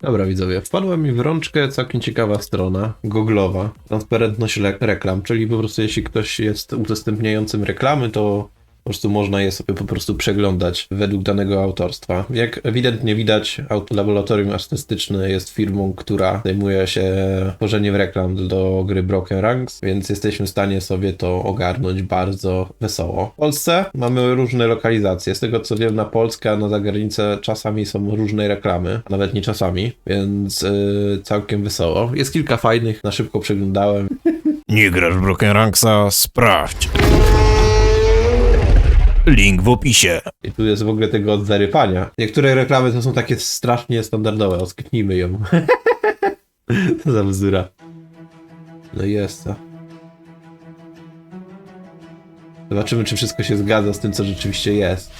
Dobra widzowie, wpadła mi w rączkę całkiem ciekawa strona, googlowa, transparentność reklam, czyli po prostu jeśli ktoś jest udostępniającym reklamy, to po prostu można je sobie po prostu przeglądać według danego autorstwa. Jak ewidentnie widać, laboratorium artystyczne jest firmą, która zajmuje się tworzeniem reklam do gry Broken Ranks, więc jesteśmy w stanie sobie to ogarnąć bardzo wesoło. W Polsce mamy różne lokalizacje. Z tego co wiem, na Polskę, na zagranicę czasami są różne reklamy, nawet nie czasami, więc yy, całkiem wesoło. Jest kilka fajnych, na szybko przeglądałem. Nie grasz Broken Ranksa? Sprawdź. Link w opisie. I tu jest w ogóle tego od zarypania. Niektóre reklamy to są takie strasznie standardowe, osknijmy ją. to za bzdura. No jest to. Zobaczymy, czy wszystko się zgadza z tym, co rzeczywiście jest.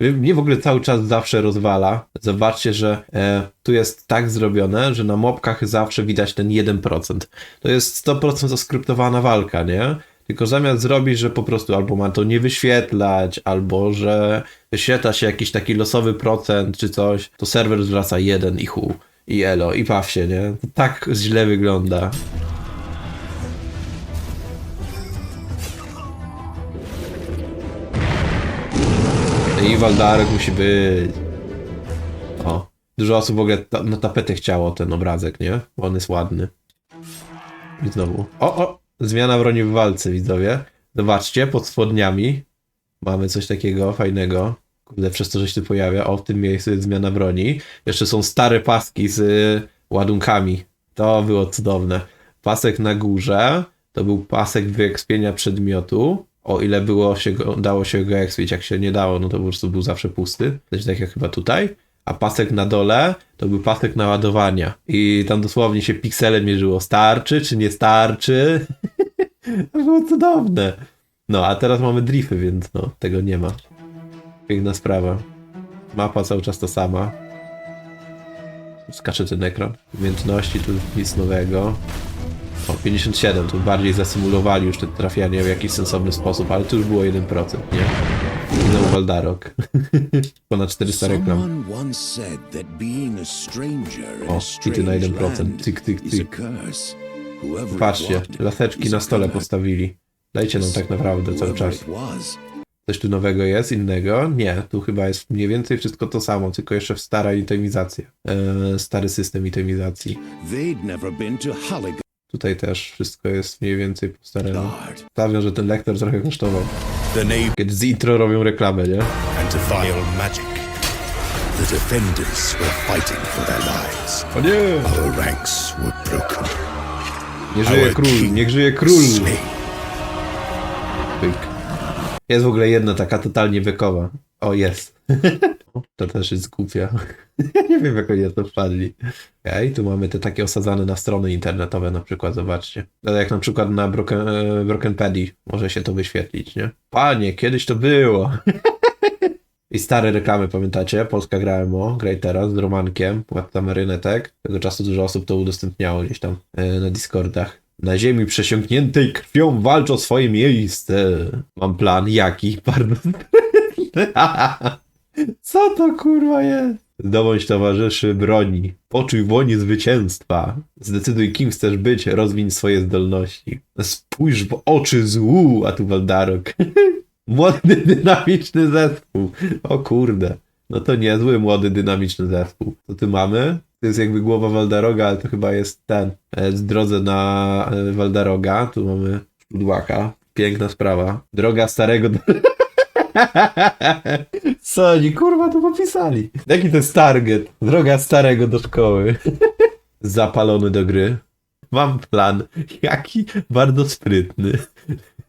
Mnie w ogóle cały czas zawsze rozwala. Zobaczcie, że e, tu jest tak zrobione, że na mopkach zawsze widać ten 1%. To jest 100% oskryptowana walka, nie? Tylko zamiast zrobić, że po prostu albo ma to nie wyświetlać, albo że wyświetla się jakiś taki losowy procent czy coś, to serwer zwraca 1 i hu. I elo, i paw się, nie? To tak źle wygląda. I Waldarek musi być. O. Dużo osób w ogóle ta, na tapetę chciało ten obrazek, nie? Bo on jest ładny. I znowu. O, o! Zmiana broni w walce, widzowie. Zobaczcie, pod spodniami mamy coś takiego fajnego. Kurde, przez to, że się pojawia. O, w tym miejscu jest zmiana broni. Jeszcze są stare paski z ładunkami. To było cudowne. Pasek na górze to był pasek wyekspienia przedmiotu. O ile było się go, dało się go ekspić, jak się nie dało, no to po prostu był zawsze pusty. Coś tak jak chyba tutaj. A pasek na dole to był pasek naładowania. I tam dosłownie się piksele mierzyło. Starczy czy nie starczy? To było cudowne. No, a teraz mamy drify, więc no, tego nie ma. Piękna sprawa. Mapa cały czas ta sama. Skacze ten ekran. Umiejętności, tu nic nowego. O, 57, tu bardziej zasymulowali już te trafianie w jakiś sensowny sposób, ale tu już było 1%, nie? I znowu Waldarok. Ponad 400 reklam. O, a hity na strange 1%. land Tyk, tyk, tyk. Patrzcie, laseczki na stole postawili. Dajcie nam tak naprawdę cały czas. Coś tu nowego jest, innego? Nie, tu chyba jest mniej więcej wszystko to samo, tylko jeszcze w stara itemizacja. Eee, stary system itemizacji. Tutaj też wszystko jest mniej więcej po staremu. Stawiam, że ten lektor trochę kosztował. Kiedy z intro robią reklamę, nie? O nie! Nie żyje król, niech żyje król! Pyk. Jest w ogóle jedna taka totalnie bekowa. O, jest. to też jest głupia. Nie wiem, jak oni na to wpadli. Okej, tu mamy te takie osadzane na strony internetowe na przykład, zobaczcie. Ale jak na przykład na Broken, e, Brokenpedii może się to wyświetlić, nie? Panie, kiedyś to było. I stare reklamy, pamiętacie? Polska gra MO, graj teraz z Romankiem, Władca Marynetek. Tego czasu dużo osób to udostępniało gdzieś tam e, na Discordach. Na ziemi przesiąkniętej krwią walcz o swoje miejsce. Mam plan, jaki? Bardzo Co to kurwa jest? Zdobądź towarzyszy broni. Poczuj woni zwycięstwa. Zdecyduj kim chcesz być, rozwiń swoje zdolności. Spójrz w oczy złu, a tu Waldarok. Młody, dynamiczny zespół. O kurde. No to niezły, młody, dynamiczny zespół. Co tu mamy? To jest jakby głowa Waldaroga, ale to chyba jest ten. e, Z drodze na e, Waldaroga. Tu mamy Szudłaka. Piękna sprawa. Droga starego. Co oni kurwa tu popisali? Jaki to jest target? Droga starego do szkoły. Zapalony do gry. Mam plan. Jaki bardzo sprytny.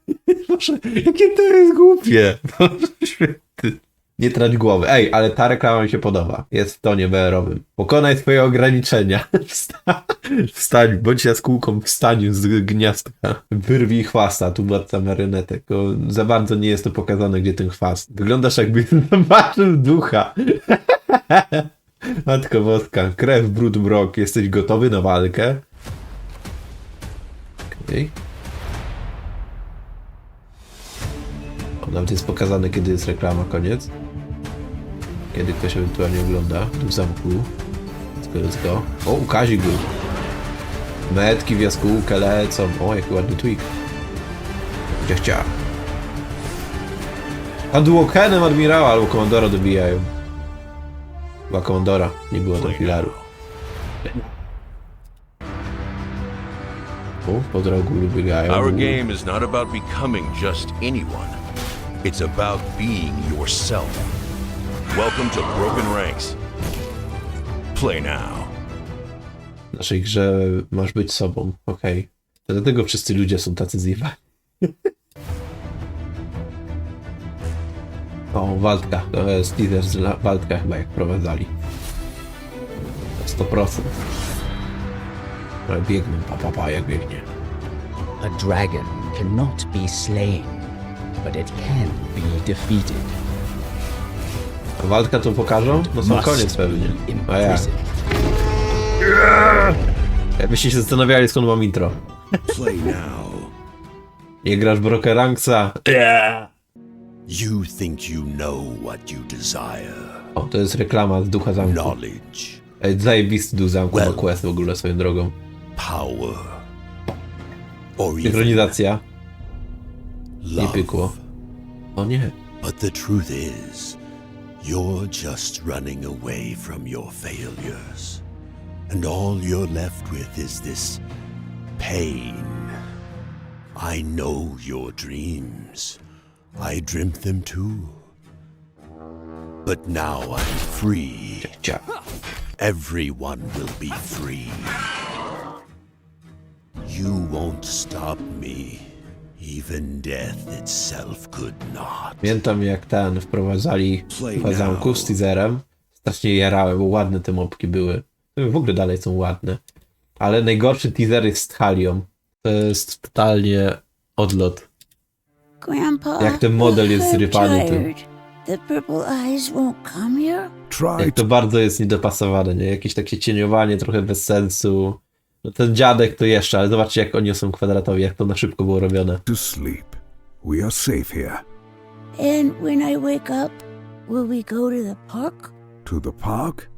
Boże, jakie to jest głupie. Boże święty. Nie trać głowy. Ej, ale ta reklama mi się podoba. Jest w tonie BR-owym. Pokonaj swoje ograniczenia. Wsta- Wstań, bądź jaskółką w staniu z gniazdka. Wyrwij chwasta, tu władca marynetek. Tylko za bardzo nie jest to pokazane, gdzie ten chwast. Wyglądasz jakby zobaczył ducha. Matko Boska, krew, brud, mrok. Jesteś gotowy na walkę? Okej. O, nawet jest pokazane, kiedy jest reklama, koniec. kiedy ktoś ewentualnie ogląda w tym zamku. Let's go, let's go. O, ukazik był. Metki w jaskółkę lecą. O, jaki ładny tweak. Gdzie chcia. A duokenem admirała albo komandora dobijają. Chyba komandora, nie było tam filaru. O, po drogu biegają. Our game is not about becoming just anyone. It's about being yourself. Welcome to Broken Ranks. Play now. W naszej grze masz być sobą, okej. To Dlatego wszyscy ludzie są tacy zjewani. o, Waldka. To jest la- Waldka chyba jak prowadzali. 100%. Ale biegną, pa, pa, pa, jak biegnie. A dragon cannot be slain, but it can be defeated. A Waldka to pokażą? No sam Must koniec pewnie. be A ja. Jakbyście się zastanawiali skąd mam intro. Play now. Nie grasz Broken Ranksa. You think you know what you desire. O, to jest reklama z Ducha Zamku. Knowledge, Ej, Zajebisty Duch Zamku ma quest w ogóle swoją drogą. power, or even Synchronizacja. Nie love. pykło. O nie. But the truth is, you're just running away from your failures. And all you're left with is this pain. I know your dreams. I dreamt them too. But now I'm free. Everyone will be free. You won't stop me. Pamiętam jak ten wprowadzali zamku z teaserem. Strasznie jarałem, bo ładne te mopki były. W ogóle dalej są ładne. Ale najgorszy teaser jest z Halią. To jest totalnie odlot. Grandpa, Jak ten model jest I'm zrypany, tired. The purple eyes won't come here? Try Jak to bardzo jest niedopasowane, nie? Jakieś takie cieniowanie trochę bez sensu. No ten dziadek to jeszcze, ale zobaczcie jak oni są kwadratowi, jak to na szybko było robione. to sleep. We are safe here. And when I wake up, will we go to the park? To the park?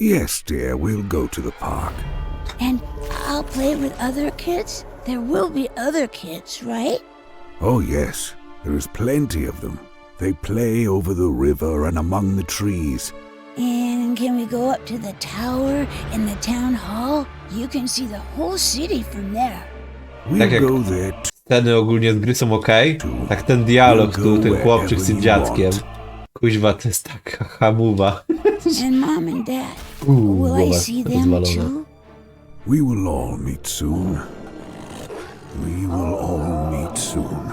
Yes, dear, we'll go to the park. And I'll play with other kids? There will be other kids, right? Oh, yes, there is plenty of them. They play over the river and among the trees. And can we go up to the tower in the town hall? You can see the whole city from there. We'll Tak jak- go there t- Sceny ogólnie z gry są ok. Tak ten dialog tu, ten chłopczyk z tym dziadkiem. Kuźwa, to jest taka hamuwa. And mom and dad. Uuu, Will I głowa see them rozwalona. too? We will all meet soon. We will all meet soon.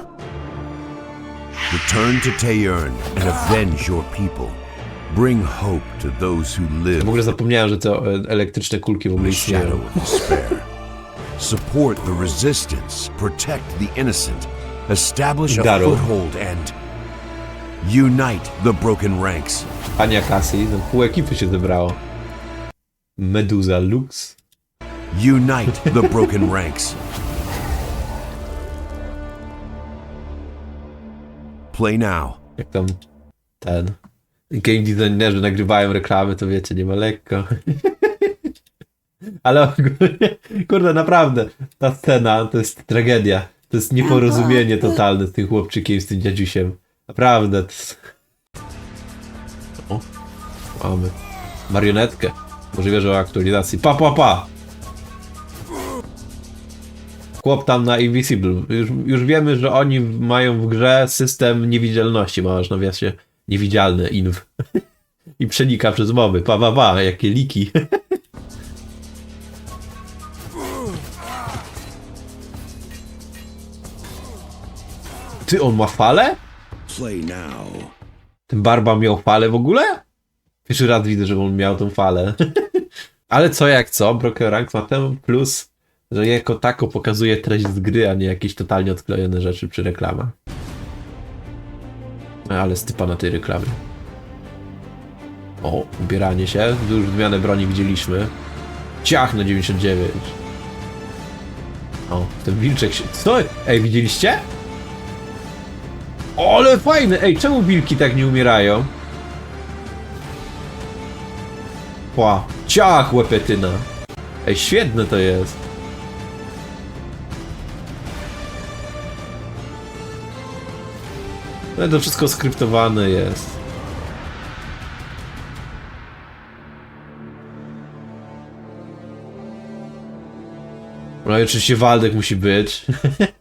Return to Tayern and avenge your people. Bring hope to those who W live ogóle zapomniałem, że te e, elektryczne kulki w ogóle istnieją. Support the resistance, protect the innocent, establish a foothold, and unite the broken ranks. Ania Cassie, no pół ekipy się zebrało. Meduza Lux. Unite the broken ranks. Play now. Jak tam ten. Game designerzy nagrywają reklamy, to wiecie, nie ma lekko. Ale ogólnie, kurde, naprawdę, ta scena to jest tragedia. To jest nieporozumienie totalne z tym chłopczykiem, z tym dziadziusiem. Naprawdę. O, mamy marionetkę. Możliwe, że o aktualizacji. Pa, pa, pa! Chłop tam na Invisible. Już, już wiemy, że oni mają w grze system niewidzialności. Masz na nawiasie niewidzialny inw. I przenika przez mowy. Pa, pa, pa, jakie liki. Ty, on ma falę? Ten Barba miał falę w ogóle? Pierwszy raz widzę, że on miał tą falę. Ale co jak co, Broken Ranks ma ten plus, że jako tako pokazuje treść z gry, a nie jakieś totalnie odklejone rzeczy przy reklamach. Ale stypa na tej reklamie. O, ubieranie się. Już zmianę broni widzieliśmy. Ciach na 99. O, ten wilczek się... Co? Ej, widzieliście? O, ale fajne! Ej, czemu wilki tak nie umierają? Ła, ciach łepetyna. Ej, świetne to jest. No to wszystko skryptowane jest. No i oczywiście Waldek musi być.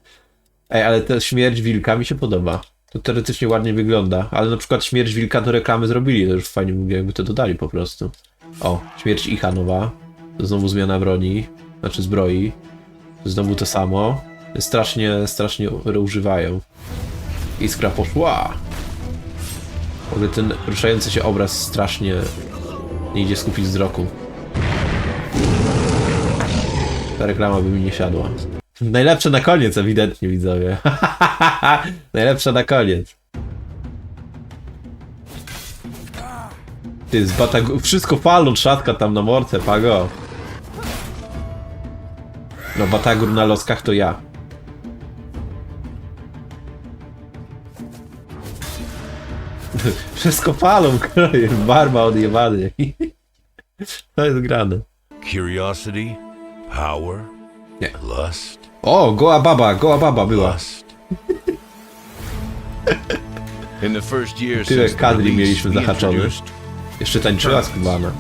Ej, ale ta śmierć wilka mi się podoba. To teoretycznie ładnie wygląda, ale na przykład śmierć wilka to reklamy zrobili, to już fajnie by jakby to dodali po prostu. O, śmierć Icha nowa. To znowu zmiana broni, znaczy zbroi. Znowu to samo. Strasznie, strasznie używają. Iskra poszła. W ogóle ten ruszający się obraz strasznie nie idzie skupić wzroku. Ta reklama by mi nie siadła. Najlepsze na koniec, ewidentnie widzowie. Najlepsze na koniec. Ty, z batag... Wszystko falą trzaska tam na morce, pago. No, Batagur na loskach to ja. Wszystko falą, kroje. Barba odjebany. To jest grane. Curiosity, power, Nie. lust, O, goła baba, goła baba była. In the first year Tyle since the kadri release, mieliśmy we zahaczone. introduced Jeszcze tańczyła skubana.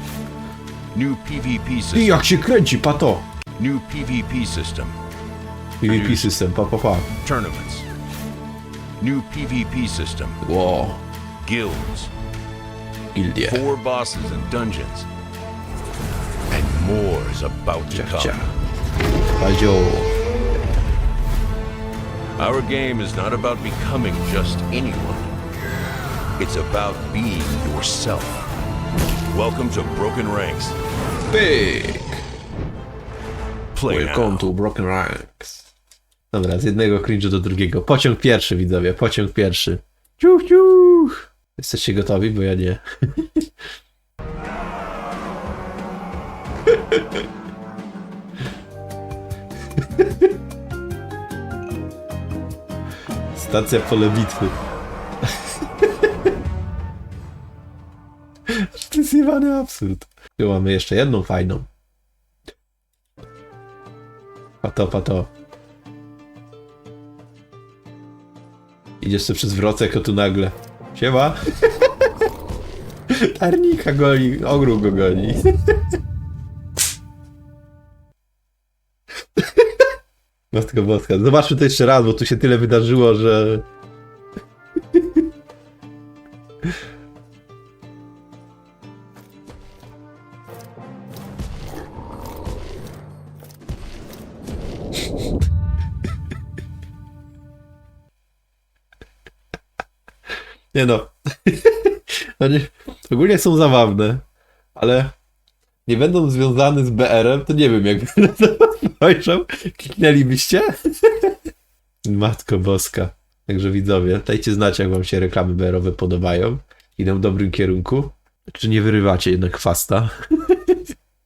new PvP I system. jak się kręci, pato. New PvP system. PvP system, pa, pa, pa. Tournaments. New PvP system. Ło, Guilds. gildie. Four bosses and dungeons. And more is about to come. Our game is not about becoming just anyone. It's about being yourself. Welcome to Broken Ranks. Pyk. Play Welcome now. to Broken Ranks. Dobra, z jednego cringe'u do drugiego. Pociąg pierwszy, widzowie, pociąg pierwszy. Ciuch, ciuch. Jesteście gotowi? Bo ja nie. Stacja pole bitwy. To absurd. Tu mamy jeszcze jedną fajną. Pato, pato. Idziesz sobie przez wrocek, a tu nagle. Siema. Arnika goni, ogród go goni. Matka Boska. Zobaczmy to jeszcze raz, bo tu się tyle wydarzyło, że... Nie no. Oni ogólnie są zabawne, ale nie będą związane z BR-em, to nie wiem, jakby na to spojrzał. Kliknęlibyście? Matko Boska. Także widzowie, dajcie znać, jak wam się reklamy BR-owe podobają. Idą w dobrym kierunku. Czy nie wyrywacie jednak chwasta?